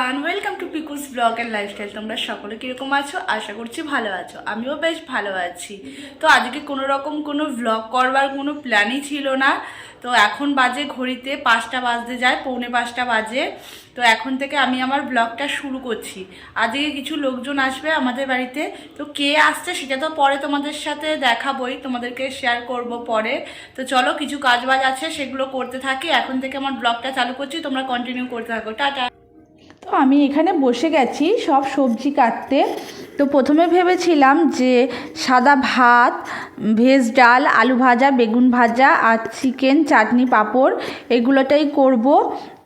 Everyone welcome to Piku's blog and lifestyle তোমরা সকলে কীরকম আছো? আশা করছি ভালো আছো। আমিও বেশ ভালো আছি। তো আজকে কোনো রকম কোনো ব্লগ করবার কোনো প্ল্যানই ছিল না। তো এখন বাজে ঘড়িতে পাঁচটা বাজতে যায়, পৌনে পাঁচটা বাজে। তো এখন থেকে আমি আমার ব্লগটা শুরু করছি। আজকে কিছু লোকজন আসবে আমাদের বাড়িতে। তো কে আসছে সেটা তো পরে তোমাদের সাথে দেখাবই। তোমাদেরকে শেয়ার করব পরে। তো চলো কিছু কাজ বাজ আছে সেগুলো করতে থাকি। এখন থেকে আমার ব্লগটা চালু করছি। তোমরা কন্টিনিউ করতে থাকো। টাটা। তো আমি এখানে বসে গেছি সব সবজি কাটতে। তো প্রথমে ভেবেছিলাম যে সাদা ভাত, ভেজ ডাল, আলু ভাজা, বেগুন ভাজা আর চিকেন, চাটনি, পাঁপড় এগুলোটাই করব।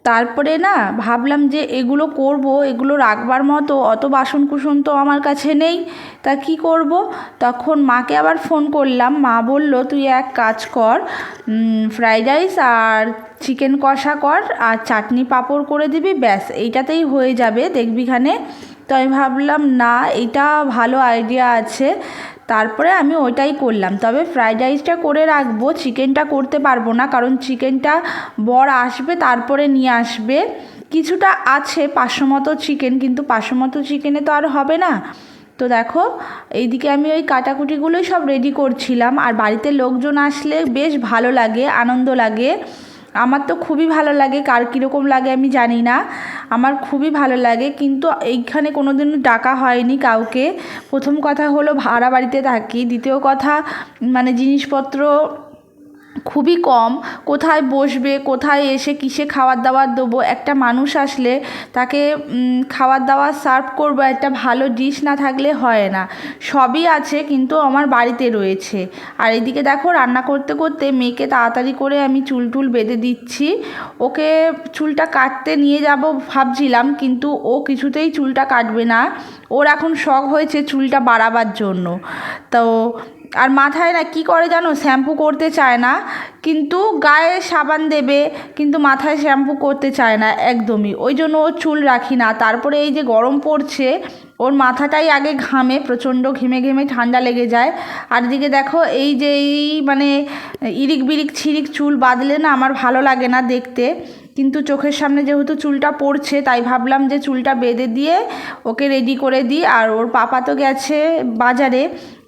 তারপরে না ভাবলাম যে এগুলো করব, এগুলো রাখবার মতো, অত বাসন কুসন তো আমার কাছে নেই, তা কি করব? তখন মাকে আবার ফোন করলাম, মা বলল, তুই এক কাজ কর ফ্রাইড রাইস আর চিকেন কষা কর, আর চাটনি পাঁপড় করে দিবি, ব্যাস, এইটাতেই হয়ে যাবে দেখবিখানে তো আমি ভাবলাম, না এটা ভালো আইডিয়া আছে। তারপরে আমি ওইটাই করলাম। তবে ফ্রাইড রাইসটা করে রাখব চিকেনটা করতে পারব না, কারণ চিকেনটা বর আসবে, তারপরে নিয়ে আসবে। কিছুটা আছে পাঁচশো মতো চিকেন কিন্তু পাঁচশো মতো চিকেনে তো আর হবে না। তো দেখো, এইদিকে আমি ওই কাটাকুটিগুলোই সব রেডি করছিলাম। আর বাড়িতে লোকজন আসলে বেশ ভালো লাগে, আনন্দ লাগে। আমার তো খুবই ভালো লাগে, কার কীরকম লাগে আমি জানি না। আমার খুবই ভালো লাগে, কিন্তু এইখানে কোনো দিন ডাকা হয়নি কাউকে। প্রথম কথা হলো ভাড়া বাড়িতে থাকি, দ্বিতীয় কথা মানে জিনিসপত্র খুবই কম। কোথায় বসবে, কোথায় এসে কিসে খাবার দাবার দেবো? একটা মানুষ আসলে তাকে খাবার দাবার সার্ভ করব, একটা ভালো ডিশ না থাকলে হয় না। সবই আছে কিন্তু আমার বাড়িতে রয়েছে। আর এদিকে দেখো রান্না করতে করতে মেয়েকে তাড়াতাড়ি করে আমি চুল টুল বেঁধে দিচ্ছি। ওকে চুলটা কাটতে নিয়ে যাব ভাবছিলাম কিন্তু ও কিছুতেই চুলটা কাটবে না। ওর এখন শখ হয়েছে চুলটা বাড়াবার জন্য। তো আর মাথায় না কি করে জানো? শ্যাম্পু করতে চায় না, কিন্তু গায়ে সাবান দেবে, কিন্তু মাথায় শ্যাম্পু করতে চায় না একদমই। ওই জন্য ও চুল রাখি না। তারপরে এই যে গরম পড়ছে, ওর মাথাটাই আগে ঘামে, প্রচণ্ড ঘেমে ঘেমে ঠান্ডা লেগে যায়। আর দিকে দেখো, এই যে এই মানে ইরিক বিরিক ছিরিক চুল বাঁধলে না আমার ভালো লাগে না দেখতে। কিন্তু চোখের সামনে যেহেতু চুলটা পড়ছে, তাই ভাবলাম যে চুলটা বেঁধে দিয়ে ওকে রেডি করে দিই। আর ওর পাপা তো গেছে বাজারে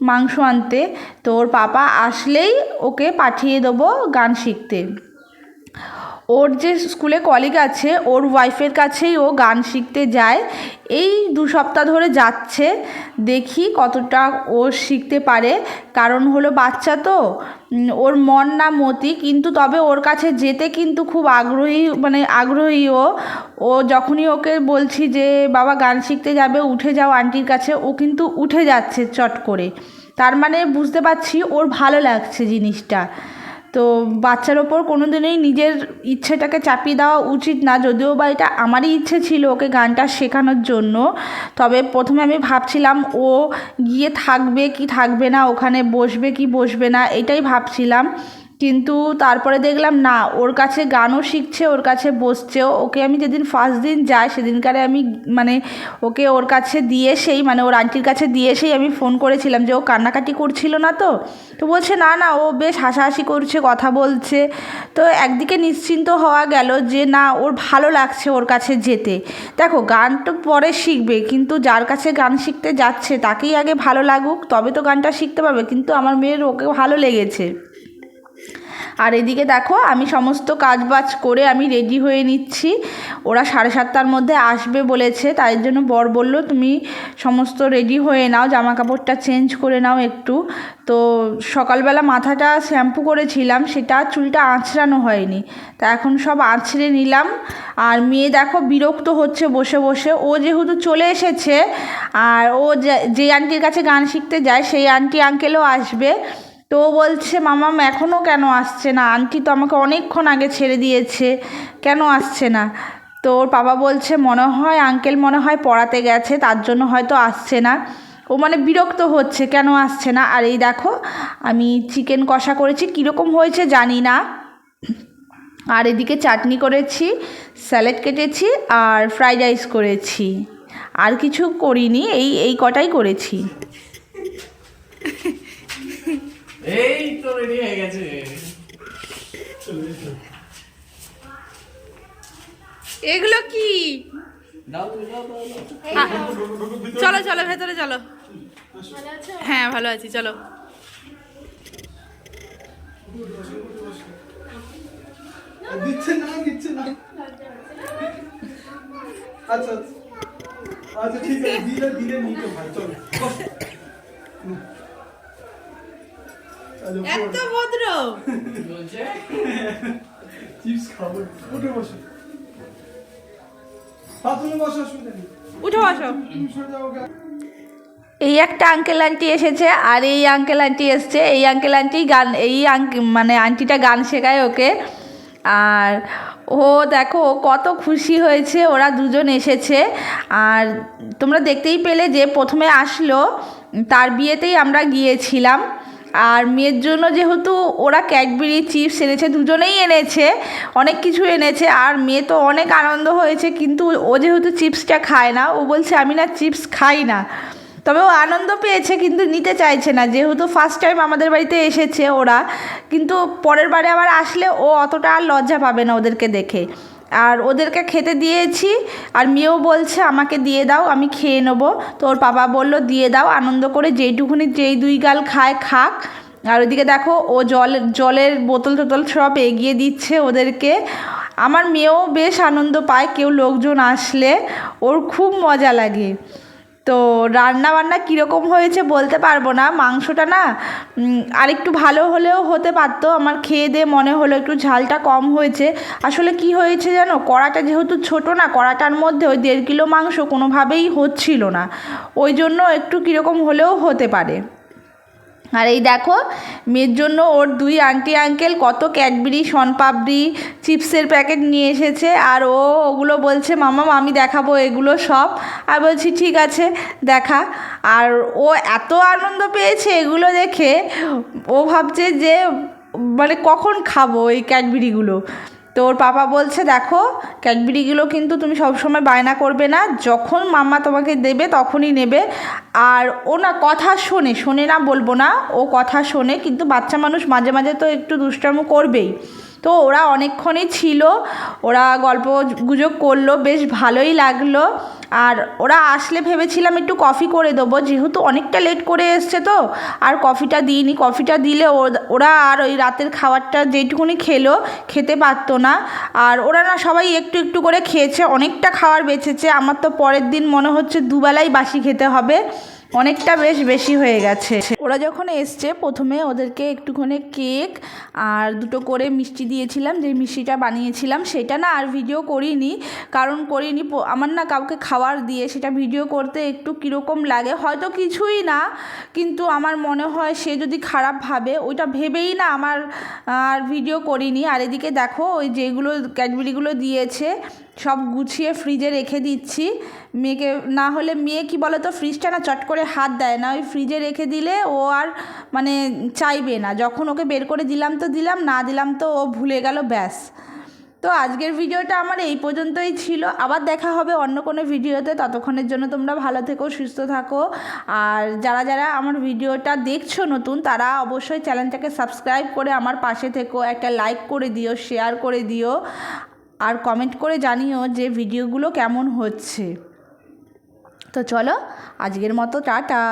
মাংস আনতে, তো ওর পাপা আসলেই ওকে পাঠিয়ে দেবো গান শিখতে। ওর যে স্কুলে কলিগ আছে, ওর ওয়াইফের কাছেই ও গান শিখতে যায়। এই দু সপ্তাহ ধরে যাচ্ছে, দেখি কতটা ও শিখতে পারে। কারণ হলো বাচ্চা তো ওর মন না মতি, কিন্তু তবে ওর কাছে যেতে কিন্তু খুব আগ্রহী মানে আগ্রহী ও। ও যখনই ওকে বলছি যে, বাবা, গান শিখতে যাবে, উঠে যাও আন্টির কাছে, ও কিন্তু উঠে যাচ্ছে চট করে। তার মানে বুঝতে পারছি ওর ভালো লাগছে জিনিসটা। তো বাচ্চার ওপর কোনো দিনই নিজের ইচ্ছেটাকে চাপিয়ে দেওয়া উচিত না। যদিও বা এটা আমারই ইচ্ছে ছিল ওকে গানটা শেখানোর জন্য। তবে প্রথমে আমি ভাবছিলাম, ও গিয়ে থাকবে কি থাকবে না, ওখানে বসবে কি বসবে না, এটাই ভাবছিলাম। কিন্তু তারপরে দেখলাম, না, ওর কাছে গানও শিখছে, ওর কাছে বসছেও। ওকে আমি যেদিন ফার্স্ট দিন যাই, সেদিনকারে আমি মানে ওকে ওর কাছে দিয়ে সেই মানে ওর আন্টির কাছে দিয়ে সেই আমি ফোন করেছিলাম যে, ও কান্নাকাটি করছিল না তো? তো বলছে, না না, ও বেশ হাসাহাসি করছে, কথা বলছে। তো একদিকে নিশ্চিন্ত হওয়া গেল যে, না, ওর ভালো লাগছে ওর কাছে যেতে। দেখো, গান তো পরে শিখবে, কিন্তু যার কাছে গান শিখতে যাচ্ছে, তাকেই আগে ভালো লাগুক, তবে তো গানটা শিখতে পারবে। কিন্তু আমার মেয়ের ওকে ভালো লেগেছে। আর এদিকে দেখো, আমি সমস্ত কাজ বাজ করে আমি রেডি হয়ে নিচ্ছি। ওরা সাড়ে সাতটার মধ্যে আসবে বলেছে, তাই জন্য বর বলল, তুমি সমস্ত রেডি হয়ে নাও জামা কাপড়টা চেঞ্জ করে নাও একটু। তো সকালবেলা মাথাটা শ্যাম্পু করেছিলাম, সেটা চুলটা আঁচড়ানো হয়নি। তা এখন সব আঁচড়ে নিলাম। আর মেয়ে দেখো বিরক্ত হচ্ছে বসে বসে। ও যেহেতু চলে এসেছে, আর ও যে আন্টির কাছে গান শিখতে যায়, সেই আন্টি আঙ্কেলও আসবে। তো বলছে মামাম এখনও কেন আসছে না? আন্টি তো আমাকে অনেকক্ষণ আগে ছেড়ে দিয়েছে। কেন আসছে না? তো ওর বাবা বলছে, মনে হয়, আঙ্কেল মনে হয় পড়াতে গেছে, তার জন্য হয়তো আসছে না। ও মানে বিরক্ত হচ্ছে, কেন আসছে না? আর এই দেখো, আমি চিকেন কষা করেছি, কীরকম হয়েছে জানি না। আর এদিকে চাটনি করেছি, স্যালাড কেটেছি আর ফ্রাইড রাইস করেছি। আর কিছু করিনি, এই এই কটাই করেছি। রেডি হয়ে গেছে। এগুলো কি। চলো চলো ভেতরে চলো। হ্যাঁ ভালো আছি চলো। দিচ্ছে না দিচ্ছে না। আচ্ছা আচ্ছা। আচ্ছা ঠিক আছে দিলে দিলে নিতে ভাই চলো। এত ভদ্র। চিপস খাব। উঠে বসো। বাথরুমে বসো। উঠো এই একটা আঙ্কেল আন্টি এসেছে আর এই আঙ্কেল আন্টি এসছে এই আঙ্কেল আন্টি গান এই আঙ্ক মানে আন্টিটা গান শেখায় ওকে। আর ও দেখো কত খুশি হয়েছে ওরা দুজন এসেছে। আর তোমরা দেখতেই পেলে যে প্রথমে আসলো তার বিয়েতেই আমরা গিয়েছিলাম। আর মেয়ের জন্য যেহেতু ওরা ক্যাডবেরি, চিপস এনেছে, দুজনেই এনেছে, অনেক কিছু এনেছে, আর মেয়ে তো অনেক আনন্দ হয়েছে, কিন্তু ও যেহেতু চিপসটা খায় না, ও বলছে, আমি না চিপস খাই না। তবে ও আনন্দ পেয়েছে, কিন্তু নিতে চাইছে না, যেহেতু ফার্স্ট টাইম আমাদের বাড়িতে এসেছে ওরা, কিন্তু পরের বারে আবার আসলে ও অতটা আর লজ্জা পাবে না ওদেরকে দেখে। আর ওদেরকে খেতে দিয়েছি। আর মেয়েও বলছে, আমাকে দিয়ে দাও, আমি খেয়ে নেব। তো ওর বাবা বলল, দিয়ে দাও, আনন্দ করে যেইটুকুনি, যেই দুই গাল খায়, খাক। আর ওইদিকে দেখো, ও জল, জলের বোতল টোতল সব এগিয়ে দিচ্ছে ওদেরকে। আমার মেয়েও বেশ আনন্দ পায়, কেউ লোকজন আসলে। ওর খুব মজা লাগে। তো রান্না বান্না কীরকম হয়েছে বলতে পারব না। মাংসটা না আরেকটু ভালো হলেও হতে পারতো। আমার খেয়ে দিয়ে মনে হলো একটু ঝালটা কম হয়েছে। আসলে কি হয়েছে যেন কড়াটা যেহেতু ছোট না, কড়াটার মধ্যে ওই দেড় কিলো মাংস কোনোভাবেই হচ্ছিল না। ওই জন্য একটু কীরকম হলেও হতে পারে। আর এই দেখো, মেয়ের জন্য ওর দুই আন্টি আঙ্কেল কত ক্যাডবেরি, শনপাপড়ি, চিপসের প্যাকেট নিয়ে এসেছে। আর ও ওগুলো বলছে, মামা, আমি দেখাবো এগুলো সব। আর বলছি, ঠিক আছে, দেখা। আর ও এত আনন্দ পেয়েছে এগুলো দেখে। ও ভাবছে যে মানে কখন খাব এই ক্যাডবেরিগুলো? তো ওর পাপা বলছে, দেখো, ক্যাডবেরিগুলো কিন্তু তুমি সবসময় বায়না করবে না। যখন মাম্মা তোমাকে দেবে, তখনই নেবে। আর ও না কথা শোনে শোনে না বলব না। ও কথা শোনে, কিন্তু বাচ্চা মানুষ মাঝে মাঝে তো একটু দুষ্টামো করবেই। তো ওরা অনেকক্ষণই ছিল, ওরা গল্প গুজব করল, বেশ ভালোই লাগল। আর ওরা আসলে ভেবেছিলাম একটু কফি করে দেবো, যেহেতু অনেকটা লেট করে এসছে তো, আর কফিটা দিইনি। কফিটা দিলে ওরা আর ওই রাতের খাবারটা যেইটুকুনি খেলো, খেতে পারতো না। আর ওরা না সবাই একটু একটু করে খেয়েছে, অনেকটা খাবার বেঁচেছে। আমার তো পরের দিন মনে হচ্ছে দুবেলাই বাসি খেতে হবে। অনেকটা বেশ বেশি হয়ে গেছে। ওরা যখন এসছে, প্রথমে ওদেরকে একটুখানি কেক আর দুটো করে মিষ্টি দিয়েছিলাম, যে মিষ্টিটা বানিয়েছিলাম, সেটা না আর ভিডিও করিনি। কারণ করিনি আমার না কাউকে খাবার দিয়ে সেটা ভিডিও করতে একটু কীরকম লাগে, হয়তো কিছুই না, কিন্তু আমার মনে হয় সে যদি খারাপ ভাবে, ওইটা ভেবেই না আমার আর ভিডিও করিনি। আর এদিকে দেখো, ওই যেগুলো ক্যাডবেরিগুলো দিয়েছে সব গুছিয়ে ফ্রিজে রেখে দিচ্ছি। মেয়েকে, না হলে মেয়ে কি বলে তো ফ্রিজটা না চট করে হাত দেয় না। ওই ফ্রিজে রেখে দিলে ও আর মানে চাইবে না। যখন ওকে বের করে দিলাম তো দিলাম, না দিলাম তো ও ভুলে গেল, ব্যাস। তো আজকের ভিডিওটা আমার এই পর্যন্তই ছিল। আবার দেখা হবে অন্য কোনো ভিডিওতে। ততক্ষণের জন্য তোমরা ভালো থেকো, সুস্থ থাকো। আর যারা যারা আমার ভিডিওটা দেখছ নতুন, তারা অবশ্যই চ্যানেলটাকে সাবস্ক্রাইব করে আমার পাশে থেকো। একটা লাইক করে দিও শেয়ার করে দিও। আর কমেন্ট করে জানিও যে ভিডিওগুলো কেমন হচ্ছে। তো চলো আজকের মতো টাটা।